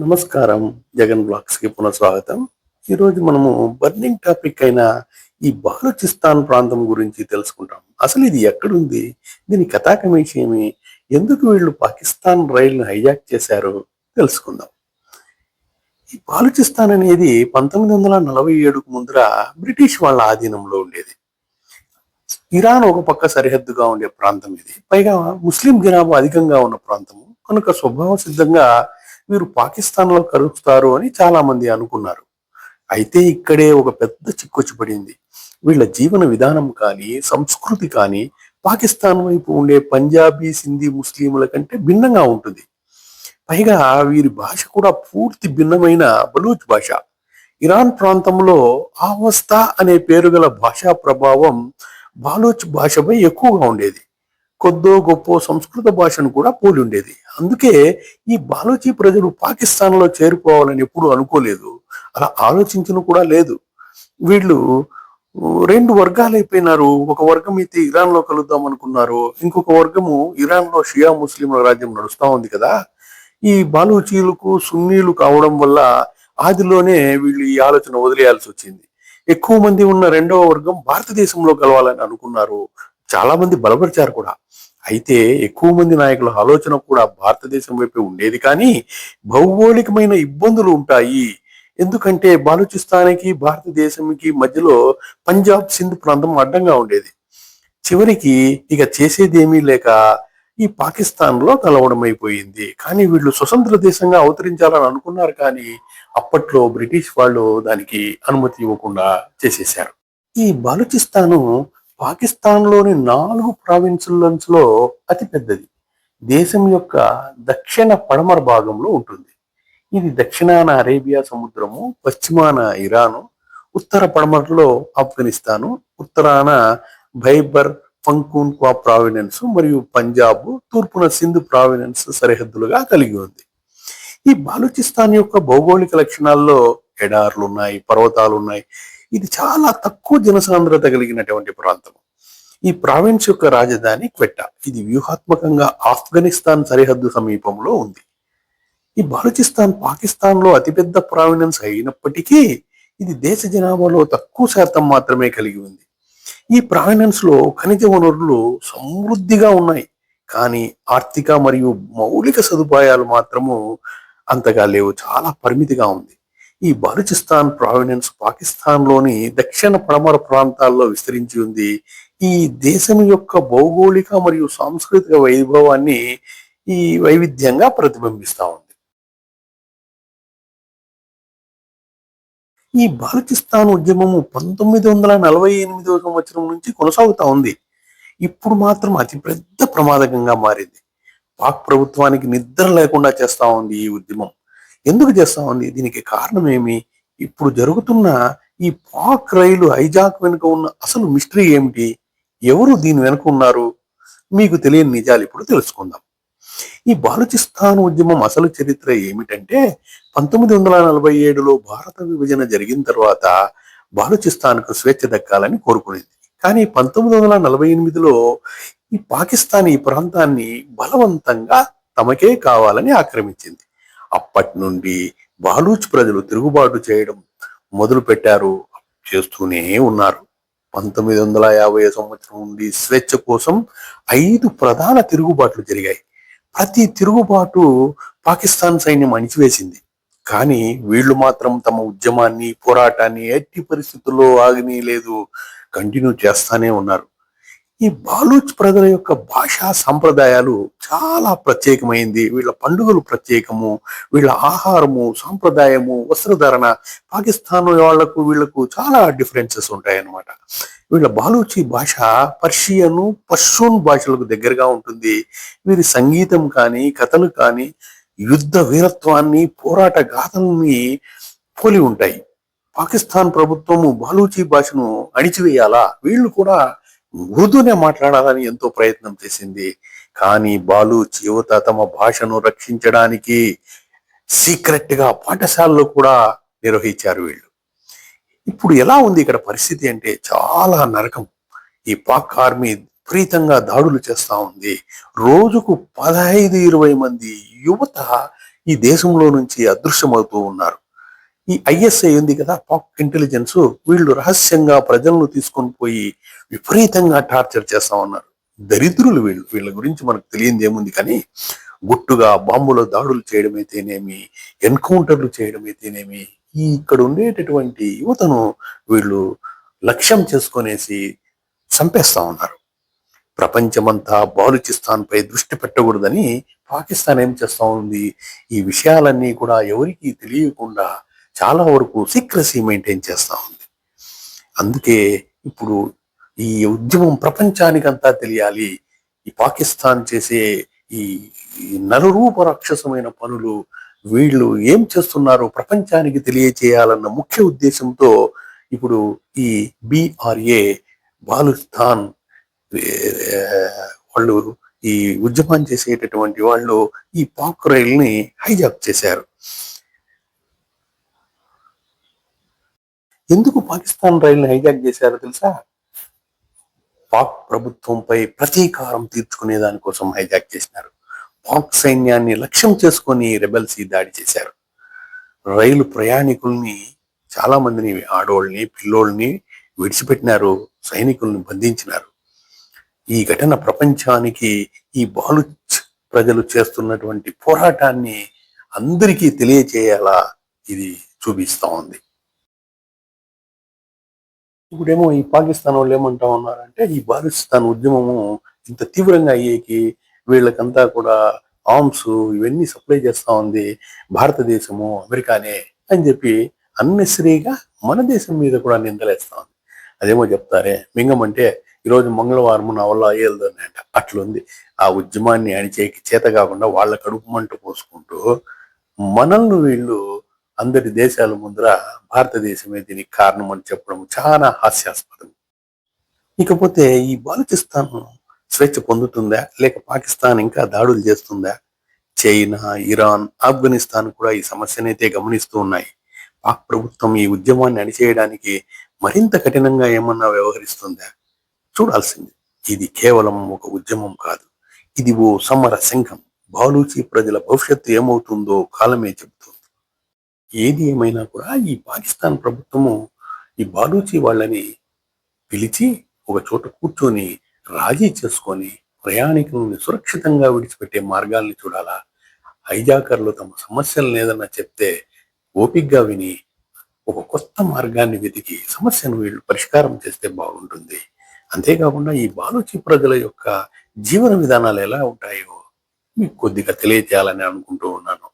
నమస్కారం. జగన్ బ్లాక్స్కి పునఃస్వాగతం. ఈరోజు మనము బర్నింగ్ టాపిక్ అయిన ఈ బాలుచిస్తాన్ ప్రాంతం గురించి తెలుసుకుంటాం. అసలు ఇది ఎక్కడుంది? దీని కథాకమేషేమి? ఎందుకు వీళ్ళు పాకిస్తాన్ రైలును హైజాక్ చేశారు? తెలుసుకుందాం. ఈ బాలుచిస్తాన్ అనేది పంతొమ్మిది వందల నలభై ఏడుకు ముందర బ్రిటిష్ వాళ్ళ ఆధీనంలో ఉండేది. ఇరాన్ ఒక పక్క సరిహద్దుగా ఉండే ప్రాంతం ఇది. పైగా ముస్లిం జనాభా అధికంగా ఉన్న ప్రాంతము. కనుక స్వభావ సిద్ధంగా వీరు పాకిస్తాన్లో కలుపుతారు కలుస్తారు అని చాలామంది అనుకున్నారు. అయితే ఇక్కడే ఒక పెద్ద చిక్కొచ్చి పడింది వీళ్ళ జీవన విధానం కానీ సంస్కృతి కానీ పాకిస్తాన్ వైపు ఉండే పంజాబీ సింధీ ముస్లింల కంటే భిన్నంగా ఉంటుంది. పైగా వీరి భాష కూడా పూర్తి భిన్నమైన బలూచ్ భాష. ఇరాన్ ప్రాంతంలో ఆవస్తా అనే పేరు గల భాషా ప్రభావం బాలోచ్ భాషపై ఎక్కువగా ఉండేది. కొద్దో గొప్ప సంస్కృత భాషను కూడా పోలి ఉండేది. అందుకే ఈ బాలోచి ప్రజలు పాకిస్తాన్లో చేరుకోవాలని ఎప్పుడు అనుకోలేదు. అలా ఆలోచించను కూడా లేదు. వీళ్ళు రెండు వర్గాలు అయిపోయినారు. ఒక వర్గం అయితే ఇరాన్లో కలుద్దాం అనుకున్నారు. ఇంకొక వర్గము ఇరాన్లో షియా ముస్లింల రాజ్యం నడుస్తూ ఉంది కదా. ఈ బాలూచీలకు సున్నీలు కావడం వల్ల ఆదిలోనే వీళ్ళు ఈ ఆలోచన వదిలేయాల్సి వచ్చింది. ఎక్కువ మంది ఉన్న రెండవ వర్గం భారతదేశంలో కలవాలని అనుకున్నారు. చాలా మంది బలపరిచారు కూడా. అయితే ఎక్కువ మంది నాయకుల ఆలోచన కూడా భారతదేశం వైపే ఉండేది కానీ భౌగోళికమైన ఇబ్బందులు ఉంటాయి. ఎందుకంటే బాలూచిస్తానికి భారతదేశంకి మధ్యలో పంజాబ్ సింధ్ ప్రాంతం అడ్డంగా ఉండేది. చివరికి ఇక చేసేదేమీ లేక ఈ పాకిస్తాన్లో కలవడం అయిపోయింది కానీ వీళ్ళు స్వతంత్ర దేశంగా అవతరించాలని అనుకున్నారు కానీ అప్పట్లో బ్రిటిష్ వాళ్ళు దానికి అనుమతి ఇవ్వకుండా చేసేశారు. ఈ బాలుచిస్తాను పాకిస్తాన్లోని నాలుగు ప్రావిన్సుల్లో అతిపెద్దది. అతి పెద్దది దేశం యొక్క దక్షిణ పడమర భాగంలో ఉంటుంది. ఇది దక్షిణాన అరేబియా సముద్రము పశ్చిమాన ఇరాను ఉత్తర పడమరలో ఆఫ్ఘనిస్తాను ఉత్తరాన బైబర్ ఫంకూన్ క్వా ప్రావినెన్స్ మరియు పంజాబ్ తూర్పున సింధు ప్రావినెన్స్ సరిహద్దులుగా కలిగి ఉంది. ఈ బాలుచిస్తాన్ యొక్క భౌగోళిక లక్షణాల్లో ఎడార్లు ఉన్నాయి పర్వతాలు ఉన్నాయి ఇది చాలా తక్కువ జనసాంద్రత కలిగినటువంటి ప్రాంతం. ఈ ప్రావిన్స్ యొక్క రాజధాని క్వెట్టా. ఇది వ్యూహాత్మకంగా ఆఫ్ఘనిస్తాన్ సరిహద్దు సమీపంలో ఉంది. ఈ బలూచిస్తాన్ పాకిస్తాన్లో అతిపెద్ద ప్రావినెన్స్ అయినప్పటికీ ఇది దేశ జనాభాలో తక్కువ శాతం మాత్రమే కలిగి ఉంది. ఈ ప్రావినెన్స్లో ఖనిజ వనరులు సమృద్ధిగా ఉన్నాయి. కానీ ఆర్థిక మరియు మౌలిక సదుపాయాలు మాత్రము అంతగా లేవు. చాలా పరిమితిగా ఉంది. ఈ బాలుచిస్తాన్ ప్రావినెన్స్ పాకిస్తాన్లోని దక్షిణ పడమర ప్రాంతాల్లో విస్తరించి ఉంది. ఈ దేశం యొక్క భౌగోళిక మరియు సాంస్కృతిక వైభవాన్ని ఈ వైవిధ్యంగా ప్రతిబింబిస్తూ ఉంది. ఈ బాలుచిస్తాన్ ఉద్యమము పంతొమ్మిది వందల నలభై ఎనిమిదవ సంవత్సరం నుంచి కొనసాగుతూ ఉంది. ఇప్పుడు మాత్రం అతి పెద్ద ప్రమాదకంగా మారింది. పాక్ ప్రభుత్వానికి నిద్ర లేకుండా చేస్తూ ఉంది ఈ ఉద్యమం. ఎందుకు చేస్తా ఉంది దీనికి కారణం ఏమి ఇప్పుడు జరుగుతున్న ఈ పాక్ రైలు హైజాక్ వెనుక ఉన్న అసలు మిస్టరీ ఏమిటి? ఎవరు దీని వెనుక ఉన్నారు? మీకు తెలియని నిజాలు ఇప్పుడు తెలుసుకుందాం. ఈ బాలుచిస్తాన్ ఉద్యమం అసలు చరిత్ర ఏమిటంటే పంతొమ్మిది వందల నలభై ఏడులో భారత విభజన జరిగిన తర్వాత బాలుచిస్తాన్కు స్వేచ్ఛ దక్కాలని కోరుకునేది. కానీ పంతొమ్మిది వందల నలభై ఎనిమిదిలో ఈ పాకిస్తాన్ ఈ ప్రాంతాన్ని బలవంతంగా తమకే కావాలని ఆక్రమించింది. అప్పటి నుండి బాలూచ్ ప్రజలు తిరుగుబాటు చేయడం మొదలు పెట్టారు చేస్తూనే ఉన్నారు. పంతొమ్మిది వందల యాభై సంవత్సరం నుండి స్వేచ్ఛ కోసం ఐదు ప్రధాన తిరుగుబాట్లు జరిగాయి. ప్రతి తిరుగుబాటు పాకిస్తాన్ సైన్యం అణిచివేసింది. కానీ వీళ్ళు మాత్రం తమ ఉద్యమాన్ని పోరాటాన్ని ఎట్టి పరిస్థితుల్లో ఆగని లేదు కంటిన్యూ చేస్తానే ఉన్నారు. ఈ బాలూచ్ ప్రజల యొక్క భాషా సంప్రదాయాలు చాలా ప్రత్యేకమైంది. వీళ్ళ పండుగలు ప్రత్యేకము వీళ్ళ ఆహారము సాంప్రదాయము వస్త్రధారణ పాకిస్తాన్ వాళ్ళకు వీళ్ళకు చాలా డిఫరెన్సెస్ ఉంటాయి అన్నమాట వీళ్ళ బాలూచి భాష పర్షియను పర్షూన్ భాషలకు దగ్గరగా ఉంటుంది. వీరి సంగీతం కానీ కథలు కానీ యుద్ధ వీరత్వాన్ని పోరాట గాథల్ని పోలి ఉంటాయి. పాకిస్తాన్ ప్రభుత్వము బాలూచి భాషను అణిచివేయాలా? వీళ్ళు కూడా ఉర్దూనే మాట్లాడాలని ఎంతో ప్రయత్నం చేసింది. కానీ బాలు యువత తమ భాషను రక్షించడానికి సీక్రెట్గా పాఠశాలలో కూడా నిర్వహించారు వీళ్ళు. ఇప్పుడు ఎలా ఉంది ఇక్కడ పరిస్థితి అంటే చాలా నరకం. ఈ పాక్ ఆర్మీ విపరీతంగా దాడులు చేస్తా ఉంది. రోజుకు పదహైదు ఇరవై మంది యువత ఈ దేశంలో నుంచి అదృశ్యమవుతూ ఉన్నారు. ఈ ఐఎస్ఐ ఉంది కదా పాక్ ఇంటెలిజెన్స్ వీళ్ళు రహస్యంగా ప్రజలను తీసుకొని పోయి విపరీతంగా టార్చర్ చేస్తా ఉన్నారు. దరిద్రులు వీళ్ళు వీళ్ళ గురించి మనకు తెలియంది ఏముంది కానీ గుట్టుగా బాంబుల దాడులు చేయడం అయితేనేమి ఎన్కౌంటర్లు చేయడం అయితేనేమి ఈ ఇక్కడ ఉండేటటువంటి యువతను వీళ్ళు లక్ష్యం చేసుకొనేసి చంపేస్తా ఉన్నారు. ప్రపంచమంతా బాలుచిస్తాన్ పై దృష్టి పెట్టకూడదని పాకిస్తాన్ ఏం చేస్తా ఉంది? ఈ విషయాలన్నీ కూడా ఎవరికీ తెలియకుండా చాలా వరకు సీక్రసీ మెయింటైన్ చేస్తా ఉంది. అందుకే ఇప్పుడు ఈ ఉద్యమం ప్రపంచానికంతా తెలియాలి. ఈ పాకిస్తాన్ చేసే ఈ ఈ నలురూప రాక్షసమైన పనులు వీళ్ళు ఏం చేస్తున్నారో ప్రపంచానికి తెలియచేయాలన్న ముఖ్య ఉద్దేశంతో ఇప్పుడు ఈ బిఆర్ఏ బాలుస్థాన్ వాళ్ళు ఈ ఉద్యమం చేసేటటువంటి వాళ్ళు ఈ పాక్ రైల్ని హైజాక్ చేశారు. ఎందుకు పాకిస్తాన్ రైల్ని హైజాక్ చేశారో తెలుసా? పాక్ ప్రభుత్వంపై ప్రతీకారం తీర్చుకునే దానికోసం హైజాక్ చేసినారు. పాక్ సైన్యాన్ని లక్ష్యం చేసుకొని రెబెల్స్ ఈ దాడి చేశారు. రైలు ప్రయాణికుల్ని చాలా మందిని ఆడోళ్ళని పిల్లోళ్ళని విడిచిపెట్టినారు సైనికుల్ని బంధించినారు. ఈ ఘటన ప్రపంచానికి ఈ బాలుచ్ ప్రజలు చేస్తున్నటువంటి పోరాటాన్ని అందరికీ తెలియచేయాలా ఇది చూపిస్తూ ఉంది. ఇప్పుడేమో ఈ పాకిస్తాన్ వాళ్ళు ఏమంటా ఉన్నారంటే ఈ బాలిస్తాన్ ఉద్యమము ఇంత తీవ్రంగా అయ్యేకి వీళ్ళకంతా కూడా ఆర్మ్స్ ఇవన్నీ సప్లై చేస్తా ఉంది భారతదేశము అమెరికానే అని చెప్పి అన్నెసరీగా మన దేశం మీద కూడా నిందలేస్తా ఉంది. అదేమో చెప్తారే మింగమంటే ఈరోజు మంగళవారం నా వల్ల అయ్యేదని అంట. అట్లుంది. ఆ ఉద్యమాన్ని అణిచేకి చేత కాకుండా వాళ్ళ కడుపు మంట పోసుకుంటూ మనల్ని వీళ్ళు అందరి దేశాల ముందర భారతదేశమే దీనికి కారణం అని చెప్పడం చాలా హాస్యాస్పదం. ఇకపోతే ఈ బాలుచిస్తాన్ స్వేచ్ఛ పొందుతుందా? లేక పాకిస్తాన్ ఇంకా దాడులు చేస్తుందా? చైనా ఇరాన్ ఆఫ్ఘనిస్తాన్ కూడా ఈ సమస్యనైతే గమనిస్తూ ఉన్నాయి. పాక్ ప్రభుత్వం ఈ ఉద్యమాన్ని అణిచేయడానికి మరింత కఠినంగా ఏమన్నా వ్యవహరిస్తుందా? చూడాల్సింది. ఇది కేవలం ఒక ఉద్యమం కాదు. ఇది ఓ సమర సంఘం. బాలూచి ప్రజల భవిష్యత్తు ఏమవుతుందో కాలమే చెబుతుంది. ఏది ఏమైనా కూడా ఈ పాకిస్తాన్ ప్రభుత్వము ఈ బాలూచి వాళ్ళని పిలిచి ఒక చోట కూర్చొని రాజీ చేసుకొని ప్రయాణికులను సురక్షితంగా విడిచిపెట్టే మార్గాల్ని చూడాలా? హైజాకర్లు తమ సమస్యలను ఏదన్నా చెప్తే ఓపిగ్గా విని ఒక కొత్త మార్గాన్ని వెతికి సమస్యను వీళ్ళు పరిష్కారం చేస్తే బాగుంటుంది. అంతేకాకుండా ఈ బాలూచి ప్రజల యొక్క జీవన విధానాలు ఎలా ఉంటాయో మీకు కొద్దిగా తెలియజేయాలని అనుకుంటూ ఉన్నాను.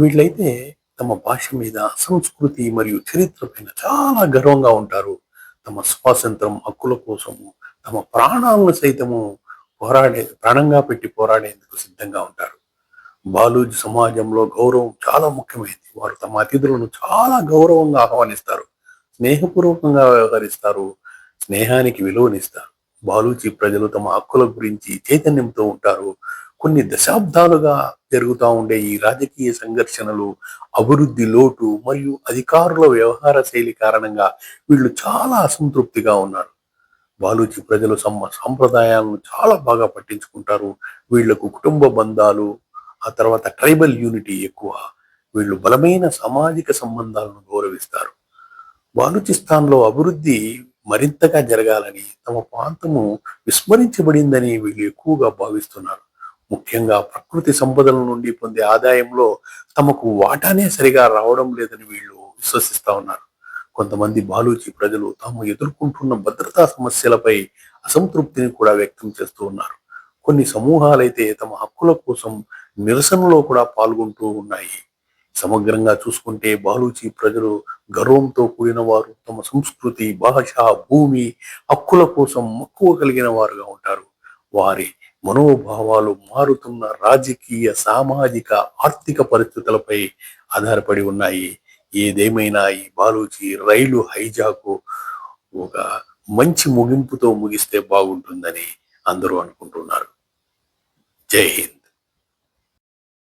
వీళ్ళైతే తమ భాష మీద సంస్కృతి మరియు చరిత్ర పైన చాలా గర్వంగా ఉంటారు. తమ స్వాతంత్రం హక్కుల కోసము తమ ప్రాణాలను సైతము పోరాడే ప్రాణంగా పెట్టి పోరాడేందుకు సిద్ధంగా ఉంటారు. బాలూజీ సమాజంలో గౌరవం చాలా ముఖ్యమైనది. వారు తమ అతిథులను చాలా గౌరవంగా ఆహ్వానిస్తారు. స్నేహపూర్వకంగా వ్యవహరిస్తారు. స్నేహానికి విలువనిస్తారు. బాలూచి ప్రజలు తమ హక్కుల గురించి చైతన్యంతో ఉంటారు. కొన్ని దశాబ్దాలుగా జరుగుతూ ఉండే ఈ రాజకీయ సంఘర్షణలు అభివృద్ధి లోటు మరియు అధికారుల వ్యవహార శైలి కారణంగా వీళ్ళు చాలా అసంతృప్తిగా ఉన్నారు. బాలూచి ప్రజలు సమ సాంప్రదాయాలను చాలా బాగా పట్టించుకుంటారు. వీళ్ళకు కుటుంబ బంధాలు ఆ తర్వాత ట్రైబల్ యూనిటీ ఎక్కువ. వీళ్ళు బలమైన సామాజిక సంబంధాలను గౌరవిస్తారు. బాలూచిస్తాన్లో అభివృద్ధి మరింతగా జరగాలని తమ ప్రాంతము విస్మరించబడిందని వీళ్ళు ఎక్కువగా భావిస్తున్నారు. ముఖ్యంగా ప్రకృతి సంపదల నుండి పొందే ఆదాయంలో తమకు వాటానే సరిగా రావడం లేదని వీళ్ళు విశ్వసిస్తా ఉన్నారు. కొంతమంది బాలూచి ప్రజలు తాము ఎదుర్కొంటున్న భద్రతా సమస్యలపై అసంతృప్తిని కూడా వ్యక్తం చేస్తూ ఉన్నారు. కొన్ని సమూహాలైతే తమ హక్కుల కోసం నిరసనలో కూడా పాల్గొంటూ ఉన్నాయి. సమగ్రంగా చూసుకుంటే బాలూచి ప్రజలు గర్వంతో కూడిన వారు తమ సంస్కృతి భాష భూమి హక్కుల కోసం మక్కువ కలిగిన వారుగా ఉంటారు. వారి మనోభావాలు మారుతున్న రాజకీయ సామాజిక ఆర్థిక పరిస్థితులపై ఆధారపడి ఉన్నాయి. ఏదేమైనా ఈ బాలూచి రైలు హైజాకు ఒక మంచి ముగింపుతో ముగిస్తే బాగుంటుందని అందరూ అనుకుంటున్నారు. జై హింద్.